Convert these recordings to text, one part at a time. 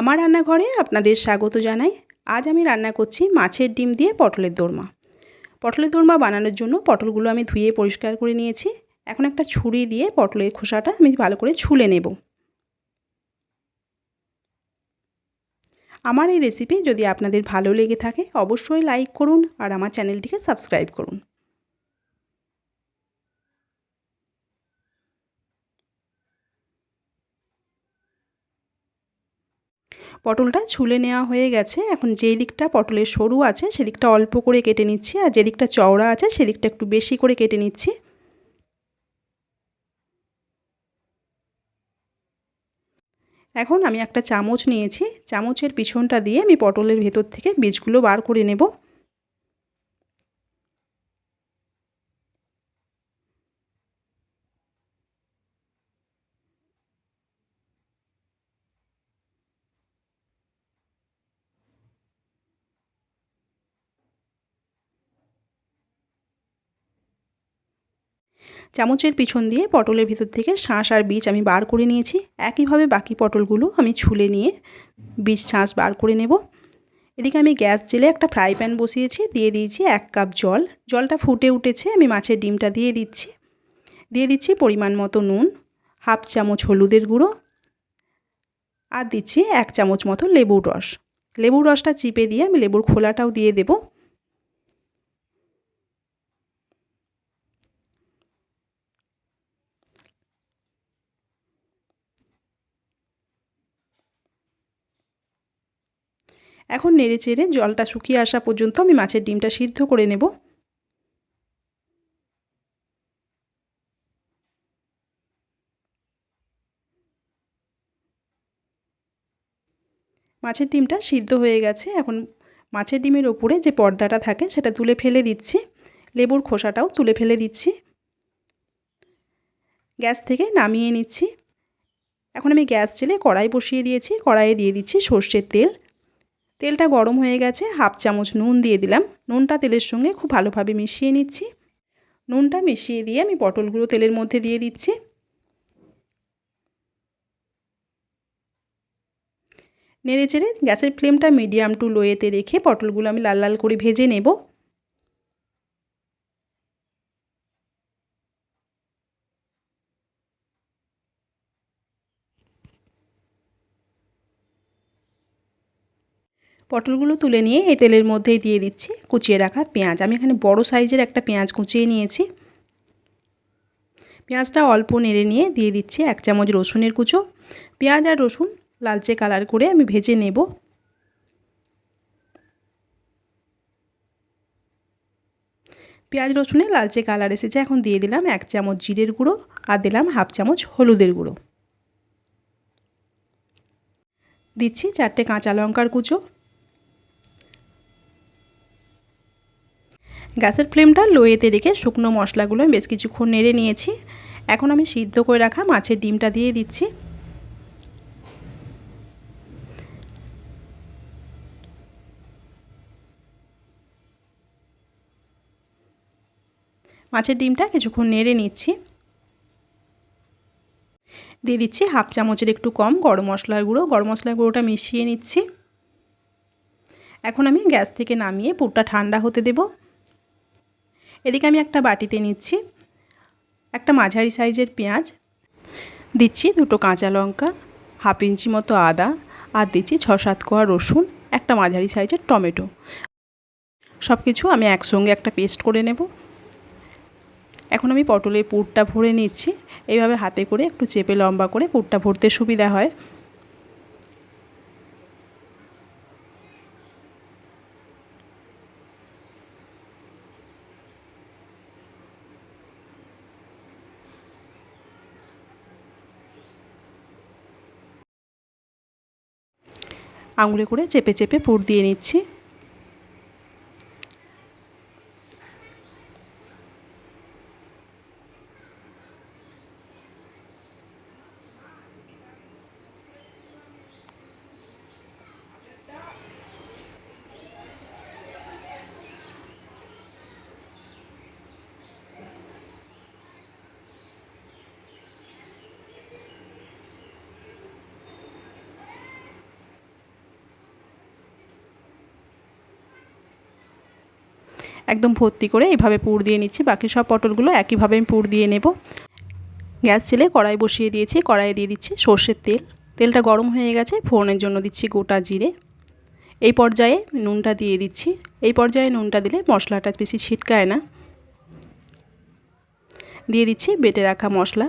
আমার রান্নাঘরে আপনাদের স্বাগত জানাই। আজ আমি রান্না করছি মাছের ডিম দিয়ে পটলের দোরমা। পটলের দোরমা বানানোর জন্য পটলগুলো আমি ধুয়ে পরিষ্কার করে নিয়েছি। এখন একটা ছুরি দিয়ে পটলের খোসাটা আমি ভালো করে ছুলে নেব। আমার এই রেসিপি যদি আপনাদের ভালো লেগে থাকে, অবশ্যই লাইক করুন আর আমার চ্যানেলটিকে সাবস্ক্রাইব করুন। পটলটা ছুলে নেওয়া হয়ে গেছে। এখন যেই দিকটা পটলের সরু আছে, সেদিকটা অল্প করে কেটে নিচ্ছি আর যেদিকটা চওড়া আছে, সেদিকটা একটু বেশি করে কেটে নিচ্ছি। এখন আমি একটা চামচ নিয়েছি। চামচের পিছনটা দিয়ে আমি পটলের ভেতর থেকে বীজগুলো বার করে নেব। চামচের পিছন দিয়ে পটলের ভিতর থেকে শাঁস আর বীজ আমি বার করে নিয়েছি। একইভাবে বাকি পটলগুলো আমি ছুলে নিয়ে বীজ শাঁস বার করে নেব। এদিকে আমি গ্যাস জেলে একটা ফ্রাই প্যান বসিয়েছি, দিয়ে দিয়েছি এক কাপ জল। জলটা ফুটে উঠেছে, আমি মাছের ডিমটা দিয়ে দিচ্ছি। দিয়ে দিচ্ছি পরিমাণ মতো নুন, হাফ চামচ হলুদের গুঁড়ো আর দিচ্ছি এক চামচ মতো লেবুর রস। লেবুর রসটা চিপে দিয়ে আমি লেবুর খোলাটাও দিয়ে দেবো। এখন নেড়ে চেড়ে জলটা শুকিয়ে আসা পর্যন্ত আমি মাছের ডিমটা সিদ্ধ করে নেব। মাছের ডিমটা সিদ্ধ হয়ে গেছে। এখন মাছের ডিমের ওপরে যে পর্দাটা থাকে সেটা তুলে ফেলে দিচ্ছি। লেবুর খোসাটাও তুলে ফেলে দিচ্ছি। গ্যাস থেকে নামিয়ে নিচ্ছি। এখন আমি গ্যাস জেলে কড়াই বসিয়ে দিয়েছি। কড়াইয়ে দিয়ে দিচ্ছি সর্ষের তেল। তেলটা গরম হয়ে গেছে, হাফ চামচ নুন দিয়ে দিলাম। নুনটা তেলের সঙ্গে খুব ভালোভাবে মিশিয়ে নিচ্ছি। নুনটা মিশিয়ে দিয়ে আমি পটলগুলো তেলের মধ্যে দিয়ে দিচ্ছি। নেড়ে চেড়ে গ্যাসের ফ্লেমটা মিডিয়াম টু লোয়েতে রেখে পটলগুলো আমি লাল লাল করে ভেজে নেব। পটলগুলো তুলে নিয়ে এই তেলের মধ্যেই দিয়ে দিচ্ছি। কুচিয়ে রাখা পেঁয়াজ। আমি এখানে বড় সাইজের একটা পেঁয়াজ কুচিয়ে নিয়েছি। পেঁয়াজটা অল্প নেড়ে নিয়ে দিয়ে দিচ্ছি এক চামচ রসুনের কুচো। পেঁয়াজ আর রসুন লালচে কালার করে আমি ভেজে নেব। পেঁয়াজ রসুনে লালচে কালার এসেছে। এখন দিয়ে দিলাম এক চামচ জিরের গুঁড়ো আর দিলাম হাফ চামচ হলুদের গুঁড়ো। দিচ্ছি চারটে কাঁচা লঙ্কার কুচো। গ্যাসের ফ্লেমটা লোয়েতে রেখে শুকনো মশলাগুলো আমি বেশ কিছুক্ষণ নেড়ে নিয়েছি। এখন আমি সিদ্ধ করে রাখা মাছের ডিমটা দিয়ে দিচ্ছি। মাছের ডিমটা কিছুক্ষণ নেড়ে নিচ্ছি। দিয়ে দিচ্ছি হাফ চামচের একটু কম গরম মশলার গুঁড়ো। গরম মশলার গুঁড়োটা মিশিয়ে নিচ্ছি। এখন আমি গ্যাস থেকে নামিয়ে পুরটা ঠান্ডা হতে দেবো। এদিকে আমি একটা বাটিতে নিচ্ছি একটা মাঝারি সাইজের পেঁয়াজ। দিচ্ছি দুটো কাঁচা লঙ্কা, হাফ ইঞ্চি মতো আদা আর দিচ্ছি ছ সাত কোয়া রসুন, একটা মাঝারি সাইজের টমেটো। সব কিছু আমি একসঙ্গে একটা পেস্ট করে নেব। এখন আমি পটলের পুরটা ভরে নিচ্ছি। এইভাবে হাতে করে একটু চেপে লম্বা করে পুরটা ভরতে সুবিধা হয়। আঙুলে করে চেপে চেপে পুর দিয়ে নিচ্ছি। একদম ভর্তি করে এইভাবে পুর দিয়ে নিচ্ছি। বাকি সব পটলগুলো একইভাবে আমি পুর দিয়ে নেব। গ্যাস ছেলে কড়াই বসিয়ে দিয়েছি, কড়াইয়ে দিয়ে দিচ্ছি সর্ষের তেল। তেলটা গরম হয়ে গেছে, ফোড়নের জন্য দিচ্ছি গোটা জিরে। এই পর্যায়ে নুনটা দিয়ে দিচ্ছি। এই পর্যায়ে নুনটা দিলে মশলাটা বেশি ছিটকায় না। দিয়ে দিচ্ছি বেটে রাখা মশলা।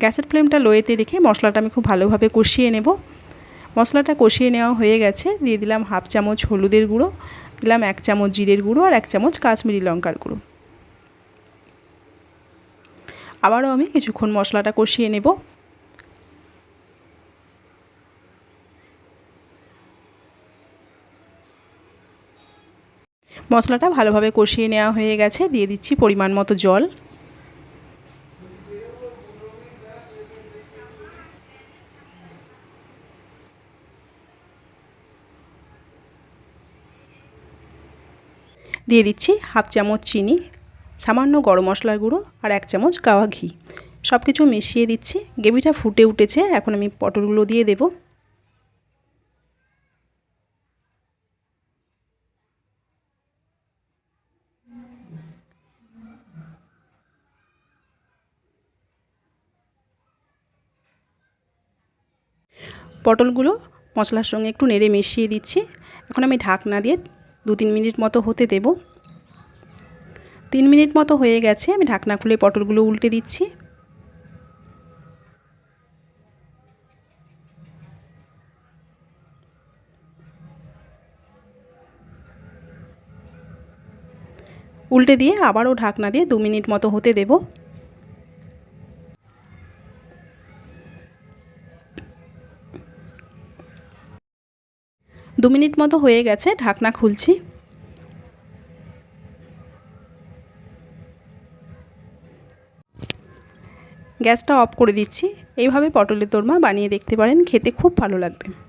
গ্যাসের ফ্লেমটা লোয়েতে রেখে মশলাটা আমি খুব ভালোভাবে কষিয়ে নেব। মশলাটা কষিয়ে নেওয়া হয়ে গেছে। দিয়ে দিলাম হাফ চামচ হলুদের গুঁড়ো। দিলাম এক চামচ জিরের গুঁড়ো আর এক চামচ কাশ্মীরি লঙ্কার গুঁড়ো। আবারও আমি কিছুক্ষণ মশলাটা কষিয়ে নেব। মশলাটা ভালোভাবে কষিয়ে নেওয়া হয়ে গেছে। দিয়ে দিচ্ছি পরিমাণ মতো জল। দিয়ে দিচ্ছি হাফ চামচ চিনি, সামান্য গরম মশলার গুঁড়ো আর এক চামচ গাওয়া ঘি। সব কিছু মিশিয়ে দিচ্ছি। গ্রেভিটা ফুটে উঠেছে, এখন আমি পটলগুলো দিয়ে দেব। পটলগুলো মশলার সঙ্গে একটু নেড়ে মিশিয়ে দিচ্ছি। এখন আমি ঢাকনা দিয়ে দু তিন মিনিট মতো হতে দেব। তিন মিনিট মতো হয়ে গেছে, আমি ঢাকনা খুলে পটলগুলো উল্টে দিচ্ছি। উল্টে দিয়ে আবারও ঢাকনা দিয়ে দু মিনিট মতো হতে দেব। দু মিনিট মতো হয়ে গেছে, ঢাকনা খুলছি। গ্যাসটা অফ করে দিচ্ছি। এইভাবে পটলের তোরমা বানিয়ে দেখতে পারেন, খেতে খুব ভালো লাগবে।